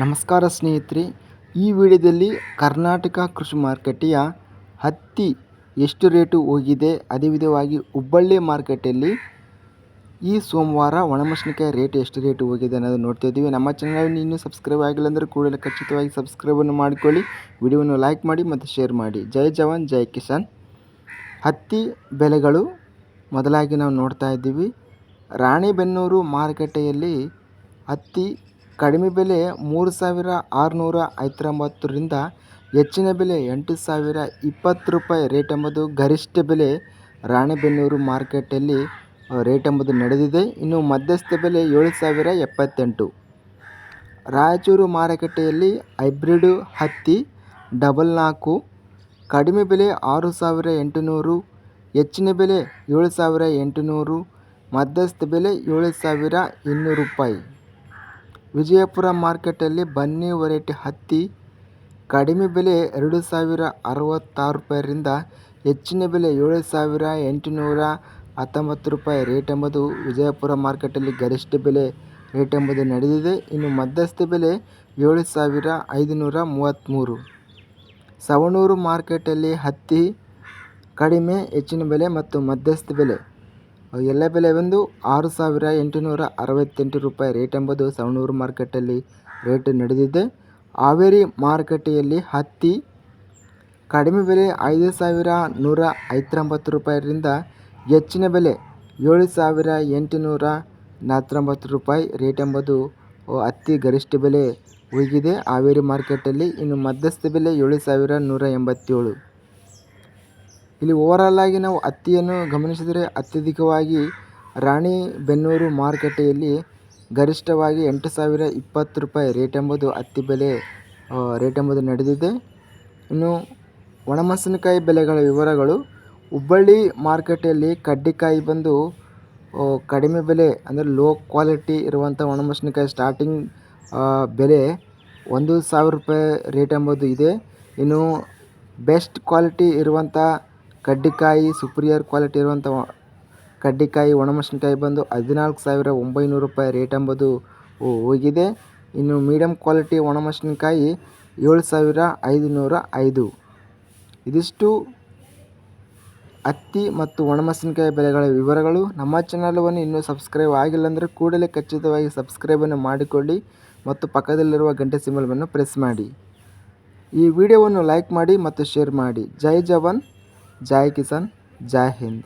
ನಮಸ್ಕಾರ ಸ್ನೇಹಿತರೆ, ಈ ವಿಡಿಯೋದಲ್ಲಿ ಕರ್ನಾಟಕ ಕೃಷಿ ಮಾರುಕಟ್ಟೆಯ ಹತ್ತಿ ಎಷ್ಟು ರೇಟು ಹೋಗಿದೆ? ಅದೇ ವಿಧವಾಗಿ ಹುಬ್ಬಳ್ಳಿ ಮಾರ್ಕೆಟಲ್ಲಿ ಈ ಸೋಮವಾರ ಒಣಮೆಣಸಿನಕಾಯಿ ರೇಟ್ ಎಷ್ಟು ರೇಟು ಹೋಗಿದೆ ಅನ್ನೋದು ನೋಡ್ತಾ ಇದ್ದೀವಿ. ನಮ್ಮ ಚಾನಲ್ ಇನ್ನೂ ಸಬ್ಸ್ಕ್ರೈಬ್ ಆಗಿಲ್ಲ ಅಂದರೆ ಕೂಡಲೇ ಖಚಿತವಾಗಿ ಸಬ್ಸ್ಕ್ರೈಬನ್ನು ಮಾಡಿಕೊಳ್ಳಿ. ವಿಡಿಯೋವನ್ನು ಲೈಕ್ ಮಾಡಿ ಮತ್ತು ಶೇರ್ ಮಾಡಿ. ಜೈ ಜವಾನ್, ಜೈ ಕಿಸಾನ್. ಹತ್ತಿ ಬೆಲೆಗಳು ಮೊದಲಾಗಿ ನಾವು ನೋಡ್ತಾ ಇದ್ದೀವಿ. ರಾಣಿಬೆನ್ನೂರು ಮಾರುಕಟ್ಟೆಯಲ್ಲಿ ಹತ್ತಿ ಕಡಿಮೆ ಬೆಲೆ ಮೂರು ಸಾವಿರ ಆರುನೂರ ಐತ್ರೊಂಬತ್ತರಿಂದ ಹೆಚ್ಚಿನ ಬೆಲೆ ಎಂಟು ಸಾವಿರ ಇಪ್ಪತ್ತು ರೂಪಾಯಿ ರೇಟ್ ಎಂಬುದು ಗರಿಷ್ಠ ಬೆಲೆ ರಾಣೆಬೆನ್ನೂರು ಮಾರ್ಕೆಟಲ್ಲಿ ರೇಟ್ ಎಂಬುದು ನಡೆದಿದೆ. ಇನ್ನು ಮಧ್ಯಸ್ಥ ಬೆಲೆ ಏಳು ಸಾವಿರ ಎಪ್ಪತ್ತೆಂಟು. ರಾಯಚೂರು ಮಾರುಕಟ್ಟೆಯಲ್ಲಿ ಹೈಬ್ರಿಡು ಹತ್ತಿ ಡಬಲ್ ನಾಲ್ಕು, ಕಡಿಮೆ ಬೆಲೆ ಆರು ಸಾವಿರ ಎಂಟುನೂರು, ಹೆಚ್ಚಿನ ಬೆಲೆ ಏಳು ಸಾವಿರ ಎಂಟುನೂರು, ಮಧ್ಯಸ್ಥ ಬೆಲೆ ಏಳು ಸಾವಿರ ಇನ್ನೂರು ರೂಪಾಯಿ. ವಿಜಯಪುರ ಮಾರ್ಕೆಟಲ್ಲಿ ಬನ್ನಿ ವರೈಟಿ ಹತ್ತಿ, ಕಡಿಮೆ ಬೆಲೆ ಎರಡು ಸಾವಿರ ಅರವತ್ತಾರು ರೂಪಾಯಿಯಿಂದ ಹೆಚ್ಚಿನ ಬೆಲೆ ಏಳು ಸಾವಿರ ಎಂಟುನೂರ ಹತ್ತೊಂಬತ್ತು ರೂಪಾಯಿ ರೇಟ್ ಎಂಬುದು ವಿಜಯಪುರ ಮಾರ್ಕೆಟಲ್ಲಿ ಗರಿಷ್ಠ ಬೆಲೆ ರೇಟ್ ಎಂಬುದು ನಡೆದಿದೆ. ಇನ್ನು ಮಧ್ಯಸ್ಥ ಬೆಲೆ ಏಳು ಸಾವಿರ ಐದುನೂರ ಮೂವತ್ತ್ಮೂರು. ಸವಣೂರು ಮಾರ್ಕೆಟಲ್ಲಿ ಹತ್ತಿ ಕಡಿಮೆ, ಹೆಚ್ಚಿನ ಬೆಲೆ ಮತ್ತು ಮಧ್ಯಸ್ಥ ಬೆಲೆ ಎಲ್ಲ ಬೆಲೆ ಬಂದು ಆರು ಸಾವಿರ ಎಂಟುನೂರ ಅರವತ್ತೆಂಟು ರೂಪಾಯಿ. ರೇಟ್ ಎಂಬುದು ಸವಣೂರು ಮಾರ್ಕೆಟಲ್ಲಿ ರೇಟ್ ನಡೆದಿದೆ. ಹಾವೇರಿ ಮಾರುಕಟ್ಟೆಯಲ್ಲಿ ಹತ್ತಿ ಕಡಿಮೆ ಬೆಲೆ ಐದು ಸಾವಿರ ನೂರ ಐವತ್ತೊಂಬತ್ತು ರೂಪಾಯಿರಿಂದ ಹೆಚ್ಚಿನ ಬೆಲೆ ಏಳು ಸಾವಿರ ಎಂಟುನೂರ ನಲವತ್ತೊಂಬತ್ತು ರೂಪಾಯಿ. ರೇಟ್ ಎಂಬುದು ಹತ್ತಿ ಗರಿಷ್ಠ ಬೆಲೆ ಹೋಗಿದೆ ಹಾವೇರಿ ಮಾರ್ಕೆಟಲ್ಲಿ ಇನ್ನು ಮಧ್ಯಸ್ಥ ಬೆಲೆ ಏಳು ಸಾವಿರ ನೂರ ಎಂಬತ್ತೇಳು. ಇಲ್ಲಿ ಓವರಾಲ್ ಆಗಿ ನಾವು ಹತ್ತಿಯನ್ನು ಗಮನಿಸಿದರೆ ಅತ್ಯಧಿಕವಾಗಿ ರಾಣಿಬೆನ್ನೂರು ಮಾರುಕಟ್ಟೆಯಲ್ಲಿ ಗರಿಷ್ಠವಾಗಿ ಎಂಟು ಸಾವಿರ ಇಪ್ಪತ್ತು ರೂಪಾಯಿ ರೇಟ್ ಎಂಬುದು ಹತ್ತಿ ಬೆಲೆ ರೇಟ್ ಎಂಬುದು ನಡೆದಿದೆ. ಇನ್ನು ಒಣಮೆಣಸಿನಕಾಯಿ ಬೆಲೆಗಳ ವಿವರಗಳು. ಹುಬ್ಬಳ್ಳಿ ಮಾರುಕಟ್ಟೆಯಲ್ಲಿ ಕಡ್ಡಿಕಾಯಿ ಬಂದು ಕಡಿಮೆ ಬೆಲೆ ಅಂದರೆ ಲೋ ಕ್ವಾಲಿಟಿ ಇರುವಂಥ ಒಣಮೆಣಸಿನಕಾಯಿ ಸ್ಟಾರ್ಟಿಂಗ್ ಬೆಲೆ ಒಂದು ಸಾವಿರ ರೂಪಾಯಿ ರೇಟ್ ಎಂಬುದು ಇದೆ. ಇನ್ನು ಬೆಸ್ಟ್ ಕ್ವಾಲಿಟಿ ಇರುವಂಥ ಕಡ್ಡಿಕಾಯಿ ಸುಪ್ರಿಯರ್ ಕ್ವಾಲಿಟಿ ಇರುವಂಥ ಕಡ್ಡಿಕಾಯಿ ಒಣಮೆಣಸಿನ್ಕಾಯಿ ಬಂದು ಹದಿನಾಲ್ಕು ಸಾವಿರ ಒಂಬೈನೂರು ರೂಪಾಯಿ ರೇಟ್ ಎಂಬುದು ಹೋಗಿದೆ. ಇನ್ನು ಮೀಡಿಯಮ್ ಕ್ವಾಲಿಟಿ ಒಣಮೆಣಸಿನ್ಕಾಯಿ ಏಳು ಸಾವಿರ ಐದುನೂರ ಐದು. ಇದಿಷ್ಟು ಹತ್ತಿ ಮತ್ತು ಒಣಮೆಣಸಿನ್ಕಾಯಿ ಬೆಲೆಗಳ ವಿವರಗಳು. ನಮ್ಮ ಚಾನಲವನ್ನು ಇನ್ನೂ ಸಬ್ಸ್ಕ್ರೈಬ್ ಆಗಿಲ್ಲ ಅಂದರೆ ಕೂಡಲೇ ಖಚಿತವಾಗಿ ಸಬ್ಸ್ಕ್ರೈಬನ್ನು ಮಾಡಿಕೊಳ್ಳಿ ಮತ್ತು ಪಕ್ಕದಲ್ಲಿರುವ ಗಂಟೆ ಸಿಂಬಲವನ್ನು ಪ್ರೆಸ್ ಮಾಡಿ. ಈ ವಿಡಿಯೋವನ್ನು ಲೈಕ್ ಮಾಡಿ ಮತ್ತು ಶೇರ್ ಮಾಡಿ. ಜೈ ಜವಾನ್. ಜೈ ಕಿಸಾನ್ ಜೈ ಹಿಂದ್